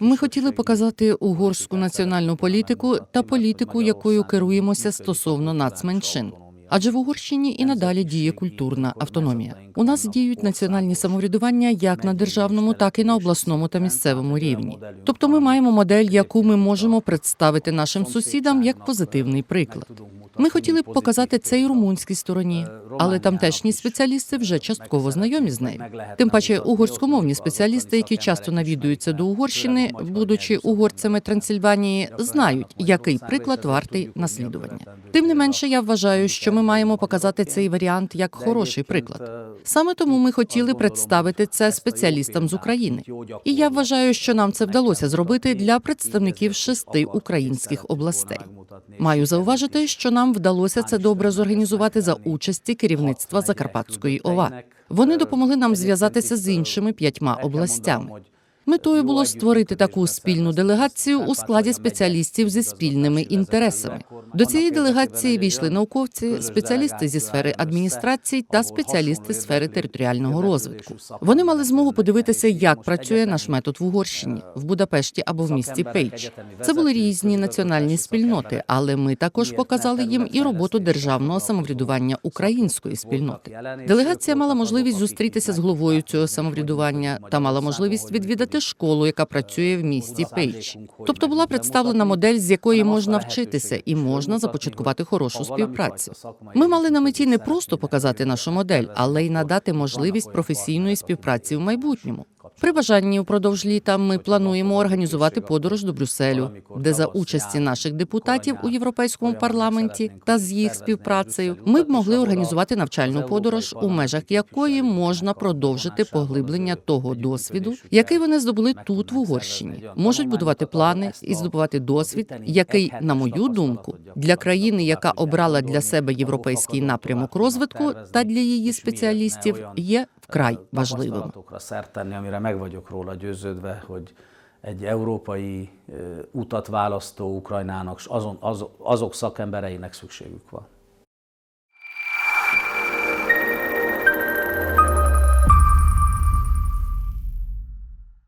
Ми хотіли показати угорську національну політику та політику, якою керуємося стосовно нацменшин. Адже в Угорщині і надалі діє культурна автономія. У нас діють національні самоврядування як на державному, так і на обласному та місцевому рівні. Тобто, ми маємо модель, яку ми можемо представити нашим сусідам як позитивний приклад. Ми хотіли б показати це і румунській стороні, але тамтешні спеціалісти вже частково знайомі з нею. Тим паче угорськомовні спеціалісти, які часто навідуються до Угорщини, будучи угорцями Трансильванії, знають, який приклад вартий наслідування. Тим не менше, я вважаю, що ми маємо показати цей варіант як хороший приклад. Саме тому ми хотіли представити це спеціалістам з України. І я вважаю, що нам це вдалося зробити для представників шести українських областей. Маю зауважити, що нам вдалося це добре зорганізувати за участі керівництва Закарпатської ОВА. Вони допомогли нам зв'язатися з іншими п'ятьма областями. Метою було створити таку спільну делегацію у складі спеціалістів зі спільними інтересами. До цієї делегації війшли науковці, спеціалісти зі сфери адміністрації та спеціалісти сфери територіального розвитку. Вони мали змогу подивитися, як працює наш метод в Угорщині, в Будапешті або в місті Пейдж. Це були різні національні спільноти, але ми також показали їм і роботу державного самоврядування української спільноти. Делегація мала можливість зустрітися з головою цього самоврядування та мала можливість відвідати школу, яка працює в місті Пейдж. Тобто була представлена модель, з якої можна вчитися, і можна започаткувати хорошу співпрацю. Ми мали на меті не просто показати нашу модель, але й надати можливість професійної співпраці в майбутньому. При бажанні упродовж літа ми плануємо організувати подорож до Брюсселю, де за участі наших депутатів у європейському парламенті та з їх співпрацею ми б могли організувати навчальну подорож, у межах якої можна продовжити поглиблення того досвіду, який вони здобули тут в Угорщині. Можуть будувати плани і здобувати досвід, який, на мою думку, для країни, яка обрала для себе європейський напрямок розвитку та для її спеціалістів, є вкрай важливим. tapasztalatokra szert tenni, amire meg vagyok róla győződve, hogy egy európai ö, utat választó Ukrajnának, s azon, az, azok szakembereinek szükségük van.